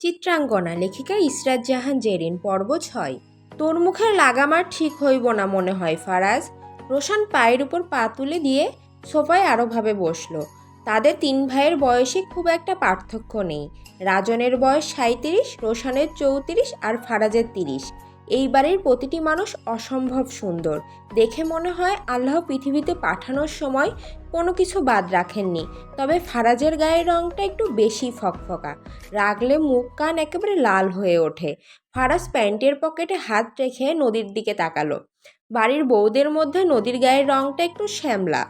চিত্রাঙ্গনা, লেখিকা ইসরাত জাহান জেরিন, পর্ব ছয়। তোর মুখের লাগামার ঠিক হইব না মনে হয়, ফারাজ। রোশান পায়ের উপর পা তুলে দিয়ে সোফায় আরোভাবে বসল। তাদের তিন ভাইয়ের বয়সে খুব একটা পার্থক্য নেই। রাজনের বয়স সাঁত্রিশ রোশানের চৌত্রিশ আর ফারাজের তিরিশ। এই বাড়ির প্রতিটি মানুষ অসম্ভব সুন্দর। দেখে মনে হয় আল্লাহ পৃথিবীতে পাঠানোর সময় কোনো কিছু বাদ রাখেননি। তবে ফারাজের গায়ের রঙটা একটু বেশি ফকফকা। রাগলে মুখ কান একেবারে লাল হয়ে ওঠে। ফারাজ প্যান্টের পকেটে হাত রেখে নদীর দিকে তাকালো। বাড়ির বউদের মধ্যে নদীর গায়ের রঙটা একটু শ্যামলা,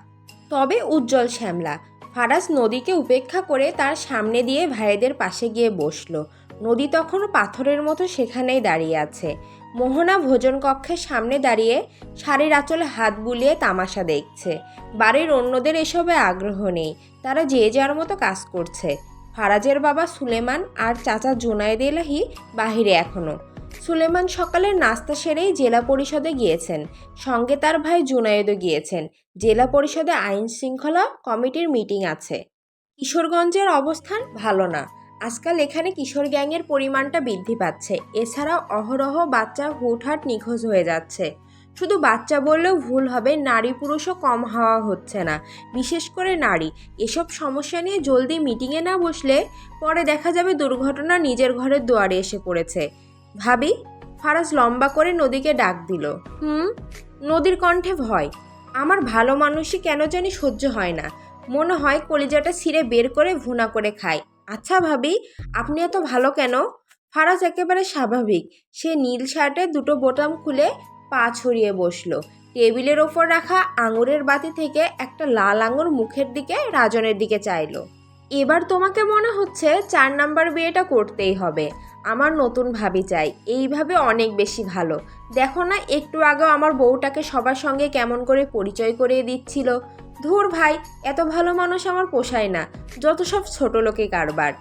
তবে উজ্জ্বল শ্যামলা। ফারাজ নদীকে উপেক্ষা করে তার সামনে দিয়ে ভাইদের পাশে গিয়ে বসল। নদী তখনও পাথরের মতো সেখানেই দাঁড়িয়ে আছে। মোহনা ভোজন কক্ষের সামনে দাঁড়িয়ে শাড়ির আঁচলে হাত বুলিয়ে তামাশা দেখছে। বাড়ির অন্যদের এসবে আগ্রহ নেই। তারা যে যার মতো কাজ করছে। ফারাজের বাবা সুলেমান আর চাচা জুনায়েদ এলাহি বাহিরে এখনও সুলেমান সকালের নাস্তা সেরেই জেলা পরিষদে গিয়েছেন। সঙ্গে তার ভাই জুনায়েদও গিয়েছেন। জেলা পরিষদে আইন শৃঙ্খলা কমিটির মিটিং আছে। কিশোরগঞ্জের অবস্থান ভালো না। আজকাল এখানে কিশোর গ্যাংয়ের পরিমাণটা বৃদ্ধি পাচ্ছে। এছাড়াও অহরহ বাচ্চা হুটহাট নিখোঁজ হয়ে যাচ্ছে। শুধু বাচ্চা বললেও ভুল হবে, নারী পুরুষও কম হওয়া হচ্ছে না। বিশেষ করে নারী। এসব সমস্যা নিয়ে জলদি মিটিংয়ে না বসলে পরে দেখা যাবে দুর্ঘটনা নিজের ঘরের দুয়ারে এসে পড়েছে। ভাবি, ফারাজ লম্বা করে নদীকে ডাক দিল। হুম? নদীর কণ্ঠে ভয়। আমার ভালো মানুষই কেন জানি সহ্য হয় না। মনে হয় কলিজাটা ছিঁড়ে বের করে ভুনা করে খায়। আচ্ছা ভাবি, আপনি এত ভালো কেন? ফারাজ একেবারে স্বাভাবিক। সে নীল শার্টে দুটো বোতাম খুলে পা ছড়িয়ে বসল। টেবিলের ওপর রাখা আঙুরের বাতি থেকে একটা লাল আঙুর মুখের দিকে রাজনের দিকে চাইলো। এবার তোমাকে মনে হচ্ছে চার নাম্বার বিয়েটা করতেই হবে। আমার নতুন ভাবি চাই, এইভাবে অনেক বেশি ভালো। দেখো না, একটু আগেও আমার বউটাকে সবার সঙ্গে কেমন করে পরিচয় করিয়ে দিচ্ছিল। ধুর ভাই, এত ভালো মানুষ আমার পোষায় না। যত সব ছোট লোকে কারবার।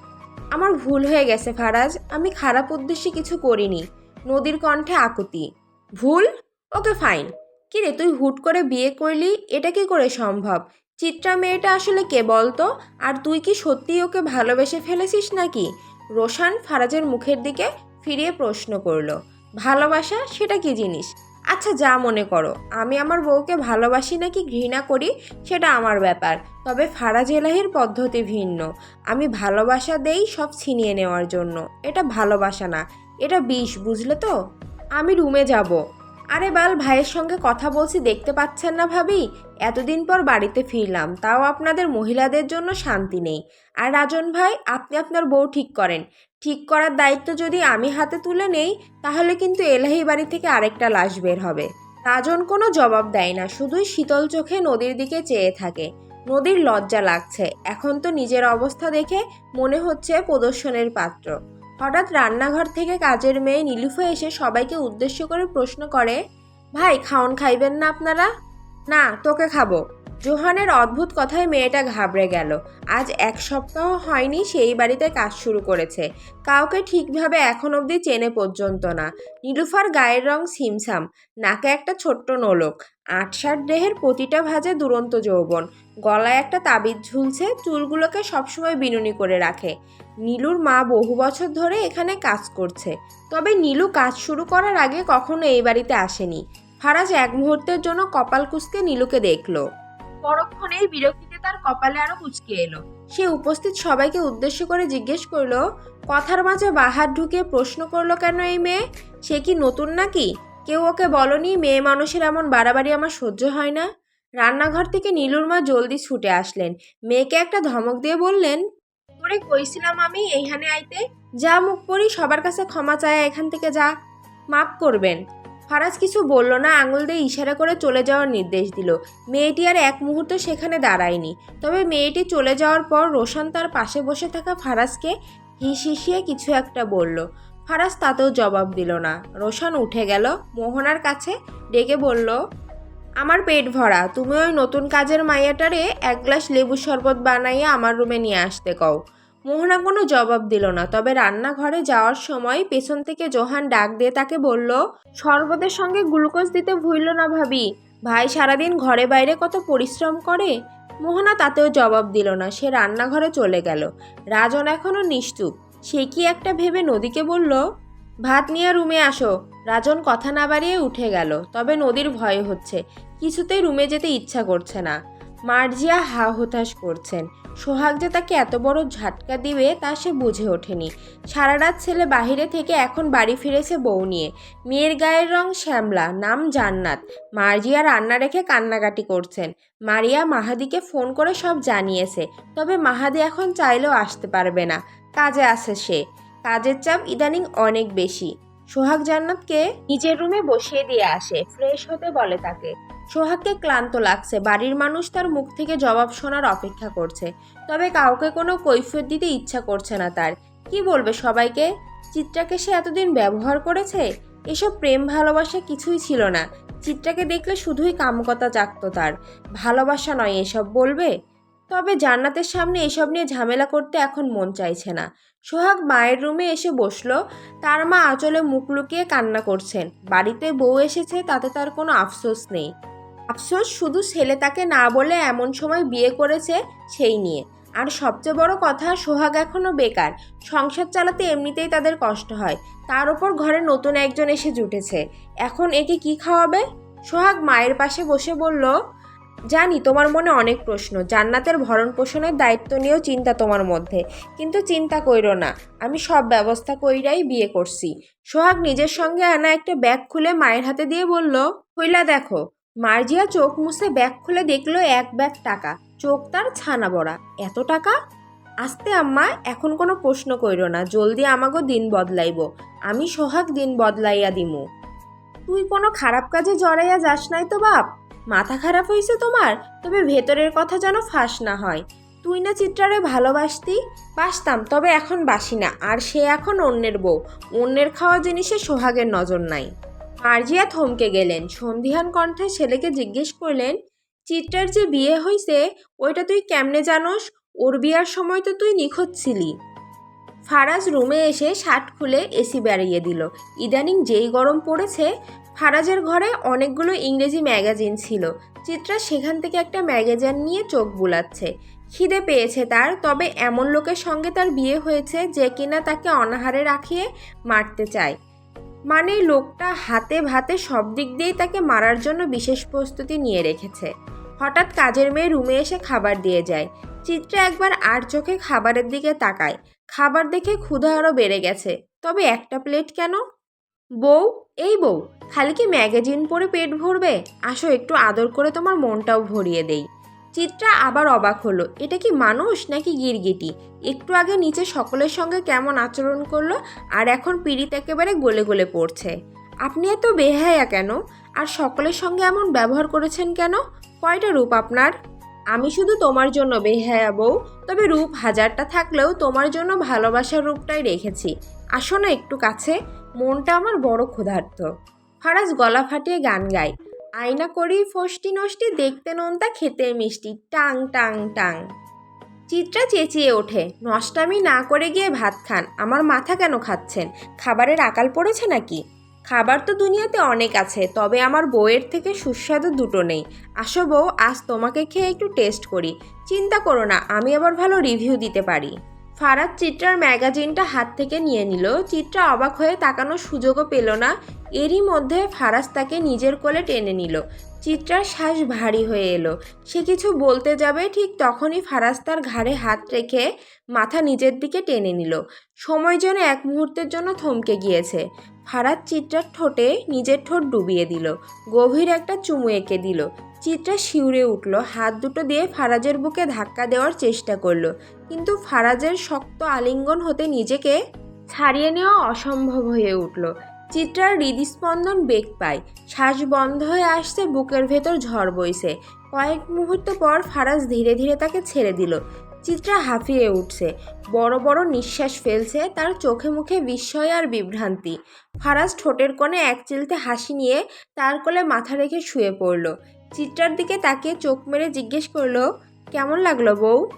আমার ভুল হয়ে গেছে ফারাজ, আমি খারাপ উদ্দেশ্যে কিছু করিনি। নদীর কণ্ঠে আকুতি। ভুল? Okay fine. কিরে তুই হুট করে বিয়ে করলি? এটা কি করে সম্ভব? চিত্রা মেয়েটা আসলে কে বলতো? আর তুই কি সত্যিই ওকে ভালোবেসে ফেলেছিস নাকি? রোশান ফারাজের মুখের দিকে ফিরিয়ে প্রশ্ন করল। ভালোবাসা, সেটা কি জিনিস? আচ্ছা যা মনে করো। আমি আমার বউকে ভালোবাসি নাকি ঘৃণা করি, সেটা আমার ব্যাপার। তবে ফারাজ এলাহির পদ্ধতি ভিন্ন। আমি ভালোবাসা দেই সব ছিনিয়ে নেওয়ার জন্য। এটা ভালোবাসা না। এটা বিষ, বুঝলে তো? আমি রুমে যাব। আরে বাল, ভাইয়ের সঙ্গে কথা বলছি, দেখতে পাচ্ছেন না ভাবি? এতদিন পর বাড়িতে ফিরলাম। তাও আপনাদের মহিলাদের জন্য শান্তি নেই। আর রাজন ভাই, আপনি আপনার বউ ঠিক করেন। ঠিক করার দায়িত্ব যদি আমি হাতে তুলে নেই, তাহলে কিন্তু এলাহি বাড়ি থেকে আরেকটা লাশ বের হবে। রাজন কোনো জবাব দেয় না, শুধুই শীতল চোখে নদীর দিকে চেয়ে থাকে। নদীর লজ্জা লাগছে। এখন তো নিজের অবস্থা দেখে মনে হচ্ছে প্রদর্শনের পাত্র। হঠাৎ রান্নাঘর থেকে কাজের মেয়ে নীলুফা এসে সবাইকে উদ্দেশ্য করে প্রশ্ন করে, ভাই, খাওন খাইবেন না আপনারা? না, তোকে খাব। জোহানের অদ্ভুত কথায় মেয়েটা ঘাবড়ে গেল। আজ এক সপ্তাহ হয়নি সেই বাড়িতে কাজ শুরু করেছে। কাউকে ঠিকভাবে এখন অবধি চেনে পর্যন্ত না। নীলুফার গায়ের রং সিমসাম নাকে একটা ছোট্ট নোলক, আটষাট দেহের প্রতিটা ভাজে দুরন্ত যৌবন, গলায় একটা তাবিজ ঝুলছে, চুলগুলোকে সবসময় বিনুনি করে রাখে। নীলুর মা বহু বছর ধরে এখানে কাজ করছে। তবে নীলু কাজ শুরু করার আগে কখনো এই বাড়িতে আসেনি। ফারাজ এক মুহূর্তের জন্য কপাল কুঁচকে নীলুকে দেখল। পরক্ষণেই বিরক্তিতে তার কপালে আরও কুচকে এলো। সে উপস্থিত সবাইকে উদ্দেশ্য করে জিজ্ঞেস করল, কথার মাঝে বাহার ঢুকে প্রশ্ন করল কেন এই মেয়ে? সে কি নতুন নাকি? কেউ ওকে বলনি মেয়ে মানুষের এমন বাড়াবাড়ি আমার সহ্য হয় না? রান্নাঘর থেকে নীলুর মা জলদি ছুটে আসলেন। মেয়েকে একটা ধমক দিয়ে বললেন তোরে কইছিলাম আমি এইখানে আইতে। যা মুখ পড়ি সবার কাছে ক্ষমা চায় এখান থেকে যা। মাফ করবেন। ফারাজ কিছু বলল না, আঙুল দিয়ে ইশারা করে চলে যাওয়ার নির্দেশ দিল। মেয়েটি আর এক মুহূর্ত সেখানে দাঁড়ায়নি। তবে মেয়েটি চলে যাওয়ার পর রোশন তার পাশে বসে থাকা ফারাজকে হিস হিসিয়ে কিছু একটা বলল। ফারাজ তাতেও জবাব দিল না। রোশন উঠে গেল মোহনার কাছে, ডেকে বলল, আমার পেট ভরা, তুমি ওই নতুন কাজের মাইয়াটারে এক গ্লাস লেবু শরবত বানাইয়ে আমার রুমে নিয়ে আসতে কও। মোহনা কোনো জবাব দিল না, তবে রান্নাঘরে যাওয়ার সময় পেছন থেকে জোহান ডাক দিয়ে তাকে বলল, শরবতের সঙ্গে গ্লুকোজ দিতে ভুলল না ভাবি। ভাই সারাদিন ঘরে বাইরে কত পরিশ্রম করে? মোহনা তাতেও জবাব দিল না, সে রান্নাঘরে চলে গেল। রাজন এখনও নিশ্চুপ, সে কি একটা ভেবে নদীকে বলল, ভাত নিয়ে রুমে আসো। রাজন কথা না বাড়িয়ে উঠে গেল, তবে নদীর ভয় হচ্ছে, কিছুতেই রুমে যেতে ইচ্ছা করছে না। মার্জিয়া হা হতাশ করছেন। সোহাগ যে তাকে এত বড় ঝাটকা দিবে তা সে বুঝে ওঠেনি। সারা রাত ছেলে বাহিরে থেকে এখন বাড়ি ফিরেছে বউ নিয়ে। মেয়ের গায়ের রং শ্যামলা, নাম জান্নাত। মার্জিয়া রান্না রেখে কান্নাকাটি করছেন। মারিয়া মাহাদিকে ফোন করে সব জানিয়েছে, তবে মাহাদি এখন চাইলেও আসতে পারবে না। কাজে আছে সে। কাজের চাপ ইদানিং অনেক বেশি। সোহাগ জান্নাতকে নিজের রুমে বসিয়ে দিয়ে আসে, ফ্রেশ হতে বলে তাকে। সোহাগকে ক্লান্ত লাগছে, বাড়ির মানুষ তার মুখ থেকে জবাব শোনার অপেক্ষা করছে। তবে কাউকে কোনো কৈফিয়ত দিতে ইচ্ছা করছে না তার। কি বলবে সবাইকে? চিত্রাকে সে এতদিন ব্যবহার করেছে? এসব প্রেম ভালোবাসা কিছুই ছিল না। চিত্রাকে দেখলে শুধুই কামকতা জাগত তার। ভালোবাসা নয় এসব, বলবে? তবে জান্নাতের সামনে এসব নিয়ে ঝামেলা করতে এখন মন চাইছে না। সোহাগ মায়ের রুমে এসে বসল। তার মা আঁচলে মুখ লুকিয়ে কান্না করছেন। বাড়িতে বউ এসেছে, তাতে তার কোনো আফসোস নেই। আফসোস শুধু ছেলে তাকে না বলে এমন সময় বিয়ে করেছে সেই নিয়ে। আর সবচেয়ে বড় কথা, সোহাগ এখনও বেকার। সংসার চালাতে এমনিতেই তাদের কষ্ট হয়। তার ওপর ঘরে নতুন একজন এসে জুটেছে। এখন একে কি খাওয়াবে? সোহাগ মায়ের পাশে বসে বলল জানি তোমার মনে অনেক প্রশ্ন। জান্নাতের ভরণ পোষণের দায়িত্ব নিয়েও চিন্তা তোমার মধ্যে। কিন্তু চিন্তা কইরো না, আমি সব ব্যবস্থা কইরাই বিয়ে করছি। সোহাগ নিজের সঙ্গে আনা একটা ব্যাগ খুলে মায়ের হাতে দিয়ে বলল হইলা দেখো, মার্জিয়া চোখ মুছে ব্যাগ খুলে দেখল এক ব্যাগ টাকা। চোখ তার ছানা বড়া। এত টাকা? আস্তে আম্মা, এখন কোনো প্রশ্ন কইরো না, জলদি আমাগো দিন বদলাইব। আমি সোহাগ দিন বদলাইয়া দিমু। তুই কোনো খারাপ কাজে জড়াইয়া যাস নাই তো বাপ? মাথা খারাপ হয়েছে তোমার? তবে ভেতরের কথা যেন ফাঁস না হয়। তুই না চিত্রারে ভালোবাসতি? বাসতাম, তবে এখন বাসি না। আর সে এখন অন্যের বউ। অন্যের খাওয়া জিনিসে সোহাগের নজর নাই। মার্জিয়া থমকে গেলেন। সন্ধিহান কণ্ঠে ছেলেকে জিজ্ঞেস করলেন, চিত্রার যে বিয়ে হইছে, ওইটা তুই কেমনে জানোস? ওর বিয়ার সময় তো তুই নিখোঁজ ছিলি। ফারাজ রুমে এসে শার্ট খুলে এসি বাড়িয়ে দিল। ইদানিং যেই গরম পড়েছে ফারাজের ঘরে অনেকগুলো ইংরেজি ম্যাগাজিন ছিল। চিত্রা সেখান থেকে একটা ম্যাগাজিন নিয়ে চোখ বুলাচ্ছে। খিদে পেয়েছে তার, তবে এমন লোকের সঙ্গে তার বিয়ে হয়েছে যে কিনা তাকে অনাহারে রাখিয়ে মারতে চায়। মানে লোকটা হাতে ভাতে সব দিক দিয়েই তাকে মারার জন্য বিশেষ প্রস্তুতি নিয়ে রেখেছে। হঠাৎ কাজের মেয়ে রুমে এসে খাবার দিয়ে যায়। চিত্রা একবার আর চোখে খাবারের দিকে তাকায়। খাবার দেখে ক্ষুধা আরও বেড়ে গেছে। তবে একটা প্লেট কেন? বউ, এই বউ, খালি কি ম্যাগাজিন পড়ে পেট ভরবে? আসো একটু আদর করে তোমার মনটাও ভরিয়ে দেই। চিত্রা আবার অবাক হলো, এটা কি মানুষ নাকি গিরগিটি? একটু আগে নিচে সকলের সঙ্গে কেমন আচরণ করল, আর এখন পিড়িত একেবারে গলে গলে পড়ছে। আপনি এত বেহায়া কেন? আর সকলের সঙ্গে এমন ব্যবহার করেছেন কেন? কয়টা রূপ আপনার? আমি শুধু তোমার জন্য বেহায়া বউ, তবে রূপ হাজারটা থাকলেও তোমার জন্য ভালোবাসার রূপটাই রেখেছি। আসো না একটু কাছে। মনটা আমার বড় ক্ষুধার্ত। ফারাজ গলা ফাটিয়ে গান গায়। আয়না করি ফষ্টি নষ্টি দেখতে নোনতা খেতে মিষ্টি, টাং টাং টাং। চিত্রা চেঁচিয়ে ওঠে, নষ্টামি না করে গিয়ে ভাত খান। আমার মাথা কেন খাচ্ছেন? খাবারের আকাল পড়েছে নাকি? খাবার তো দুনিয়াতে অনেক আছে, তবে আমার বউয়ের থেকে সুস্বাদু দুটো নেই। আসো বউ, আজ তোমাকে খেয়ে একটু টেস্ট করি। চিন্তা করো না, আমি আবার ভালো রিভিউ দিতে পারি। ফারাদ চিত্রার ম্যাগাজিনটা হাত থেকে নিয়ে নিল। চিত্রা অবাক হয়ে তাকানোর সুযোগও পেল না। এরই মধ্যে ফারাজ তাকে নিজের কোলে টেনে নিল। চিত্রার শ্বাস ভারী হয়ে এলো। সে কিছু বলতে যাবে ঠিক তখনই ফারাজ তার ঘাড়ে হাত রেখে মাথা নিজের দিকে টেনে নিল। সময় যেন এক মুহূর্তের জন্য থমকে গিয়েছে। ফারাজ চিত্রার ঠোঁটে নিজের ঠোঁট ডুবিয়ে দিল। গভীর একটা চুমু এঁকে দিল। চিত্রা শিউরে উঠল। হাত দুটো দিয়ে ফারাজের বুকে ধাক্কা দেওয়ার চেষ্টা করল। কিন্তু ফারাজের শক্ত আলিঙ্গন হতে নিজেকে ছাড়িয়ে নেওয়া অসম্ভব হয়ে উঠল। চিত্রার হৃদস্পন্দন বেগ পায়। শ্বাস বন্ধ হয়ে আসছে বুকের ভেতর ঝড় বইছে। কয়েক মুহূর্ত পর ফারাজ ধীরে ধীরে তাকে ছেড়ে দিল। চিত্রা হাঁফিয়ে উঠছে। বড় বড় নিঃশ্বাস ফেলছে তার চোখে মুখে বিস্ময় আর বিভ্রান্তি। ফারাজ ঠোঁটের কোণে এক চিলতে হাসি নিয়ে তার কোলে মাথা রেখে শুয়ে পড়ল। চিত্রার দিকে তাকিয়ে চোখ মেরে জিজ্ঞেস করল, কেমন লাগল বউ?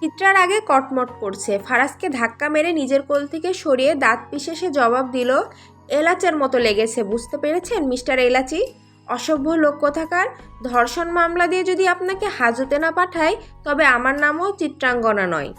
চিত্রার আগে কটমট করছে। ফারাজকে ধাক্কা মেরে নিজের কোল থেকে সরিয়ে দাঁত সে জবাব দিল, এলাচের মতো লেগেছে, বুঝতে পেরেছেন মিস্টার এলাচি? অসভ্য লোক কোথাকার? ধর্ষণ মামলা দিয়ে যদি আপনাকে হাজতে না পাঠায়, তবে আমার নামও চিত্রাঙ্গনা নয়।